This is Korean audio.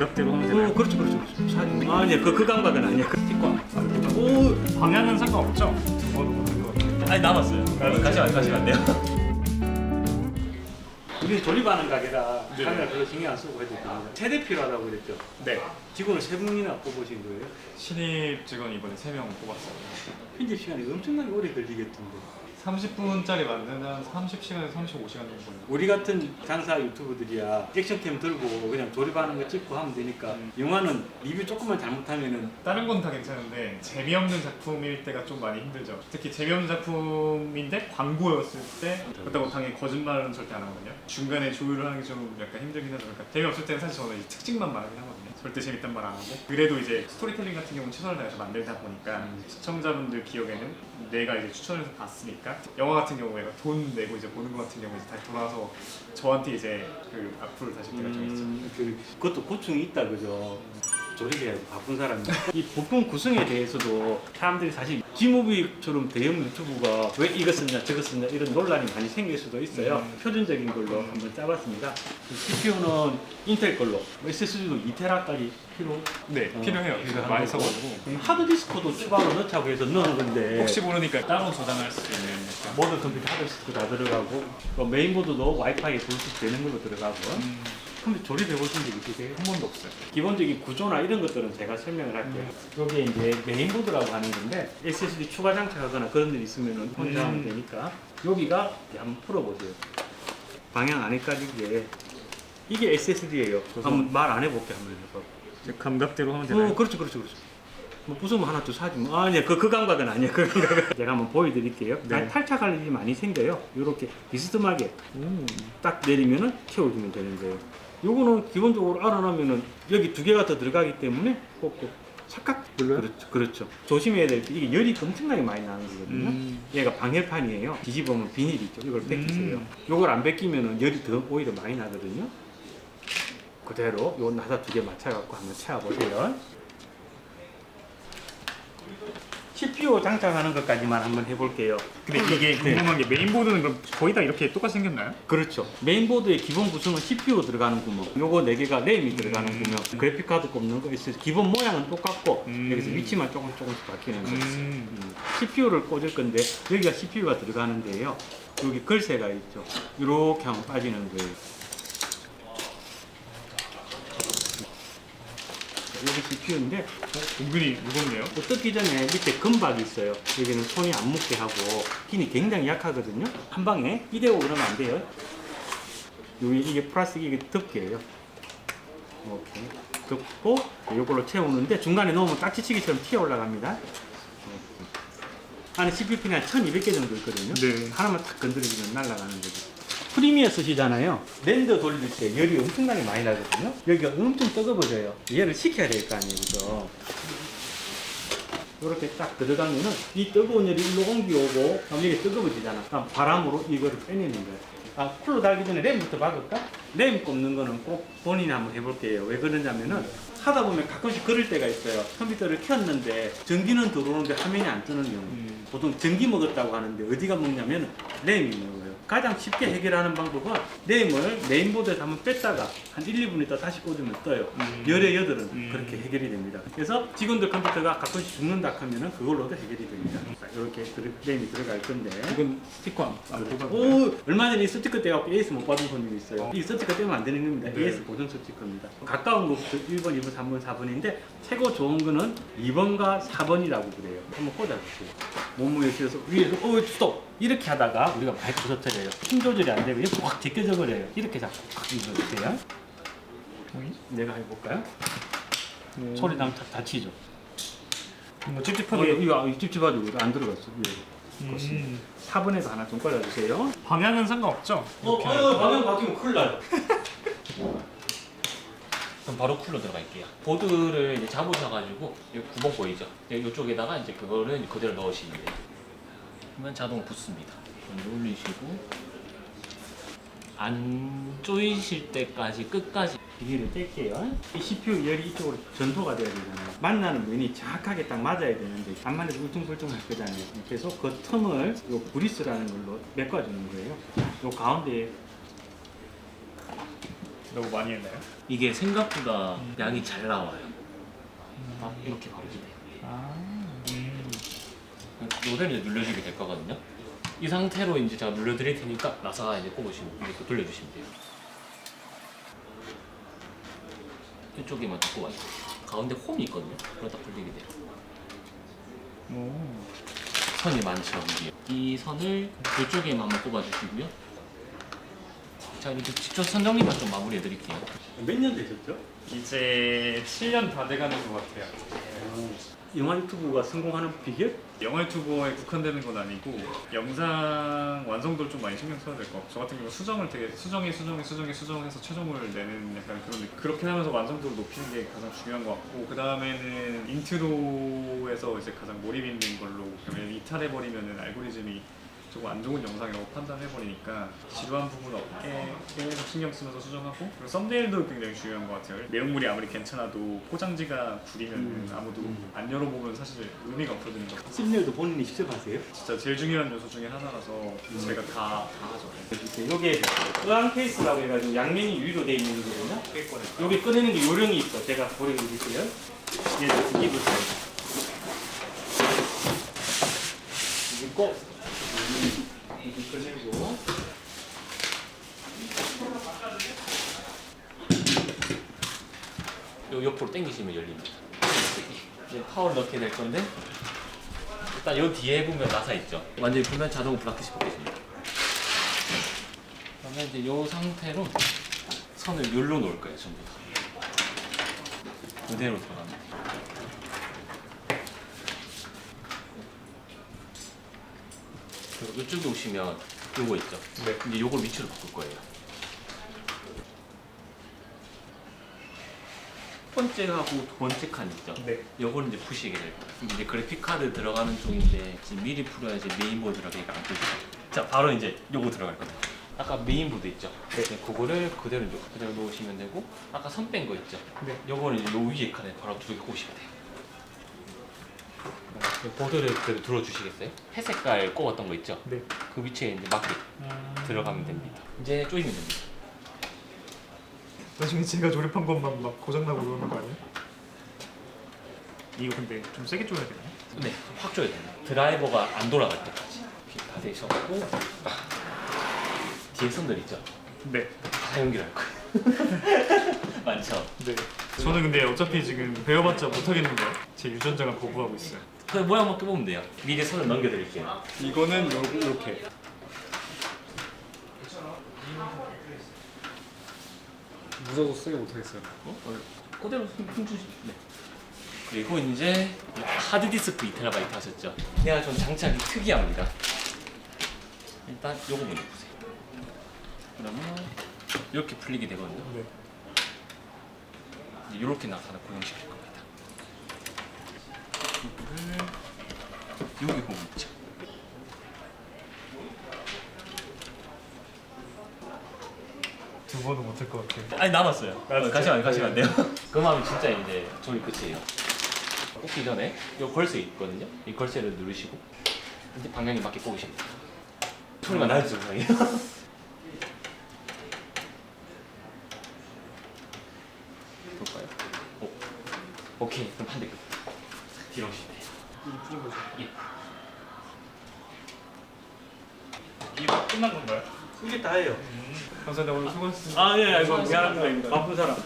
감각대로 하면 되나요? 오, 그렇죠, 그렇죠. 그렇죠. 사진. 아니야, 그, 그 감각은 아니야. 그 티과. 오, 방향은 상관없죠? 어, 어, 어. 아니 남았어요. 같이 가- 같이 간대요. 우리 조립하는 가게라 네. 카메라 별로 신경 안 쓰고 해도 됩니다. 세대 필요하다고 그랬죠. 네. 직원을 세 분이나 뽑으신 거예요. 신입 직원 이번에 3명 뽑았어요. 편집 시간이 엄청나게 오래 걸리겠던데. 30분짜리 만드면 30시간에서 35시간 정도 걸려요. 우리 같은 장사 유튜버들이야 액션캠 들고 그냥 조립하는 거 찍고 하면 되니까 음. 영화는 리뷰 조금만 잘못하면은 다른 건 다 괜찮은데 재미없는 작품일 때가 좀 많이 힘들죠. 특히 재미없는 작품인데 광고였을 때 그렇다고 당연히 거짓말은 절대 안 하거든요. 중간에 조율을 하는 게 좀 약간 힘들긴 하죠. 그러니까 재미없을 때는 사실 저는 이 특징만 말하긴 하거든요. 절대 재밌단 말 안 하고 그래도 이제 스토리텔링 같은 경우는 최선을 다해서 만들다 보니까 시청자분들 기억에는 내가 이제 추천해서 봤으니까 영화 같은 경우에 돈 내고 이제 보는 것 같은 경우에 이제 다시 돌아와서 저한테 이제 그 악플을 다실 때가 좀 있죠. 음, 그, 그것도 고충이 있다 그죠. 조립해야 바쁜 사람이. 이 부품 구성에 대해서도 사람들이 사실 지무비처럼 대형 유튜브가 왜 이거 썼냐 저거 썼냐 이런 논란이 많이 생길 수도 있어요. 음. 표준적인 걸로 한번 짜봤습니다. CPU는 인텔 걸로, SSD도 2테라까지 필요. 네, 어, 필요해요. 필요한 많이 거고. 써가지고 하드디스크도 추가로 넣자고 해서 넣은 건데 혹시 모르니까 따로 저장할 수 있는 약간 모든 컴퓨터 하드디스크 다 들어가고 또 메인보드도 와이파이 블루투스 되는 걸로 들어가고 음, 근데 조립해 보신 적 있으세요? 한 번도 없어요. 기본적인 구조나 이런 것들은 제가 설명을 할게요. 여기에 이제 메인보드라고 하는 건데 SSD 추가 장착하거나 그런 일 있으면 혼자 하면 음. 되니까 여기가 이제 한번 풀어보세요. 방향 안에 까지 이게 이게 SSD예요. 한번 말 안 해볼게 한번 해봐. 제 감각대로 하면 되나요? 어, 그렇죠, 그렇죠, 그렇죠. 뭐 부수면 하나 더 사지 뭐. 아니야, 그, 그 감각은 아니야. 그 감각은. 제가 한번 보여드릴게요. 네. 달- 탈착할 일이 많이 생겨요. 이렇게 비스듬하게 딱 내리면은 채워주면 되는 거예요. 요거는 기본적으로 알아놓으면은 여기 두 개가 더 들어가기 때문에 꼭꼭 착각 눌러요? 그렇죠, 그렇죠. 조심해야 될 게 이게 열이 엄청나게 많이 나는 거거든요. 음. 얘가 방열판이에요. 뒤집으면 비닐이 있죠. 이걸 벗기세요. 음. 요걸 안 벗기면은 열이 더 오히려 많이 나거든요. 그대로 요 나사 두 개 맞춰갖고 한번 채워보세요. CPU 장착하는 것까지만 한번 해볼게요. 근데 이게 네. 궁금한 게 메인보드는 그럼 거의 다 이렇게 똑같이 생겼나요? 그렇죠. 메인보드의 기본 구성은 CPU 들어가는 구멍, 요거 네 개가 램이 들어가는 음. 구멍, 그래픽 카드 꼽는 거 있어요. 기본 모양은 똑같고 음. 여기서 위치만 조금 조금씩 바뀌는 거예요. 음. CPU를 꽂을 건데 여기가 CPU가 들어가는데요. 여기 걸쇠가 있죠. 이렇게 하면 빠지는 거예요. 여기 CPU인데 은근히 무겁네요. 또 뜯기 전에 밑에 금박이 있어요. 여기는 손이 안 묻게 하고 핀이 굉장히 약하거든요. 한 방에 이대고 그러면 안 돼요. 여기 이게 플라스틱 이게 덮개예요. 이렇게 덮고 이걸로 채우는데 중간에 넣으면 딱지치기처럼 튀어 올라갑니다. 이렇게. 안에 한 1200개 정도 있거든요. 네. 하나만 탁 건드리면 날아가는 거죠. 프리미어 쓰시잖아요. 랜더 돌릴 때 열이 엄청나게 많이 나거든요. 여기가 엄청 뜨거워져요. 얘를 식혀야 될 거 아니에요, 그죠? 이렇게 딱 들어가면은 이 뜨거운 열이 일로 옮겨오고 그럼 이게 뜨거워지잖아. 그럼 바람으로 이거를 빼내는 거예요. 아, 쿨로 달기 전에 램부터 박을까? 램 꼽는 거는 꼭 본인이 한번 해볼게요. 왜 그러냐면은 하다 보면 가끔씩 그럴 때가 있어요. 컴퓨터를 켰는데 전기는 들어오는데 화면이 안 뜨는 경우. 음. 보통 전기 먹었다고 하는데 어디가 먹냐면 램이 먹어요. 가장 쉽게 해결하는 방법은 램을 메인보드에서 한번 뺐다가 한 1, 2분 있다 다시 꽂으면 떠요. 음. 열의 여덟은 음. 그렇게 해결이 됩니다. 그래서 직원들 컴퓨터가 가끔씩 죽는다 하면은 그걸로도 해결이 됩니다. 자, 이렇게 들- 램이 들어갈 건데. 이건 스티커 안 뽑았나요? 오, 얼마 전에 이 스티커 떼갖고 AS 못 받은 손님이 있어요. 어. 이 스티커 떼면 안 되는 겁니다. 네. AS 보존 스티커입니다. 가까운 것부터 1번, 2번, 3번, 4번인데 최고 좋은 거는 2번과 4번이라고 그래요. 한번 꽂아주세요. 몸무게 실어서 위에서 어 스톱 이렇게 하다가 우리가 많이 부서뜨려요. 힘 조절이 안 되고 이렇게 확 제껴져 버려요. 이렇게 잡고 확 입어주세요. 내가 해볼까요? 음. 소리 나면 다 다치죠. 뭐 어, 찝찝하게 이거 아, 찝찝하죠. 이거 안 들어갔어. 위에. 음. 4번에도 하나 좀 꽂아주세요. 방향은 상관없죠? 어, 이렇게 어, 방향 바뀌면 큰일 나요. 그럼 바로 쿨로 들어갈게요. 보드를 이제 잡으셔가지고 이 구멍 보이죠? 이쪽에다가 이제 그거를 그대로 넣으시면 돼요. 그러면 자동 붙습니다. 그럼 올리시고 안 조이실 때까지 끝까지 기계를 뗄게요. 이 CPU 열이 이쪽으로 전도가 돼야 되잖아요. 만나는 면이 정확하게 딱 맞아야 되는데 안 맞아서 울퉁불퉁 할 거잖아요. 그래서 그 틈을 요 브리스라는 걸로 메꿔주는 거예요. 요 가운데에 너무 많이 했나요? 이게 생각보다 양이 잘 나와요. 아, 이렇게 바르게 돼요. 아, 모델을 이제 눌러주게 될 거거든요. 이 상태로 이제 제가 눌러드릴 테니까 나사가 이제 꼽으시면 이렇게 돌려주시면 돼요. 이쪽에만 딱 꼽아요. 가운데 홈이 있거든요. 그러다 풀리게 돼요. 오. 선이 많죠 이게. 이 선을 이쪽에만 한번 꼽아주시고요. 자 이렇게 직접 선 정리만 좀 마무리해 드릴게요. 몇 년 되셨죠? 이제 7년 다 돼가는 것 같아요. 영화 유튜브가 성공하는 비결? 영화 유튜버에 국한되는 건 아니고 영상 완성도를 좀 많이 신경 써야 될 것 같고 저 같은 경우 수정을 되게 수정에 수정에 수정에 수정해서 최종을 내는 약간 그런 느- 그렇게 하면서 완성도를 높이는 게 가장 중요한 것 같고 그 다음에는 인트로에서 이제 가장 몰입 있는 걸로 그러면 이탈해버리면은 알고리즘이 조금 안 좋은 영상이라고 판단해버리니까 지루한 부분 없게 계속 신경 쓰면서 수정하고 그리고 썸네일도 굉장히 중요한 것 같아요 내용물이 아무리 괜찮아도 포장지가 구리면 음. 아무도 음. 안 열어보면 사실 의미가 없거든요 썸네일도 본인이 직접 하세요? 진짜 제일 중요한 요소 중에 하나라서 제가 다, 다 하죠. 이게 으앙 케이스라고 해가지고 양면이 유리로 되어 있는 거거든요. 여기 꺼내는 게 요령이 있어. 제가 보여드릴게요. 얘도 두개 붙어요. 이게 꼭 꺼내고 요 옆으로 당기시면 열립니다. 이제 파워를 넣게 될 건데 일단 요 뒤에 보면 나사 있죠. 완전히 보면 자동 브라켓이 바뀌십니다. 그러면 이제 요 상태로 선을 열로 놓을 거예요 전부 다. 그대로 들어갑니다. 그리고 이쪽에 오시면 요거 있죠. 네. 이제 요걸 위치로 바꿀 거예요. 첫 번째하고 두 번째 칸 있죠. 네. 요거는 이제 푸시게 될 거예요. 이제 그래픽 카드 들어가는 쪽인데 지금 미리 풀어야 이제 메인보드라고 얘가 안 뜨죠. 자, 바로 이제 요거 들어갈 겁니다. 아까 메인보드 있죠. 네. 그거를 그대로 이제 그대로 놓으시면 되고 아까 선 뺀 거 있죠. 네. 요거는 이제 요 위에 칸에 바로 두개 꼽으시면 돼요. 요 보드를 그대로 들어주시겠어요? 회색깔 꼽았던 거 있죠. 네. 그 위치에 이제 맞게 들어가면 됩니다. 이제 조이면 됩니다. 나중에 제가 조립한 것만 막 고장나고 그러는 거 아니에요? 이거 근데 좀 세게 쪼야 되나요? 네, 확 줘야 돼요. 드라이버가 안 돌아갈 때까지 이렇게 다 되셨고 뒤에 선들 있죠? 네. 다 연결할 거예요. 많죠? 네. 저는 근데 어차피 지금 배워봤자 못하겠는데요. 제 유전자가 거부하고 있어요. 그 모양만 껴보면 돼요. 미리 선을 넘겨드릴게요. 이거는 요, 이렇게. 무서워서 쓰게 못하겠어요. 어? 어, 그대로 훔주시. 네. 그리고 이제 하드디스크 2TB 하셨죠? 얘가 좀 장착이 특이합니다. 일단 요거 먼저 보세요. 그러면 이렇게 풀리게 되거든요. 네. 이렇게 나사를 고정시킬 겁니다. 이거를 여기 보면 있죠. 두 번은 못할 것 같아요. 아니 남았어요. 아, 진짜? 가시면 가시면 안 돼요. 그만 진짜 이제 조립 끝이에요. 꽂기 전에 이 걸쇠 있거든요. 이 걸쇠를 누르시고 이제 방향에 맞게 꽂으시면 돼요. 소리가 나죠, 방이. 볼까요? 오, 오케이. 그럼 반대 끝. 뒤로 오시면 돼요. 예. 이거 끝난 건가요? 이게 다예요. 감사합니다. 오늘 수고하셨습니다. 아, 예, 아이고. 미안합니다. 바쁜 사람.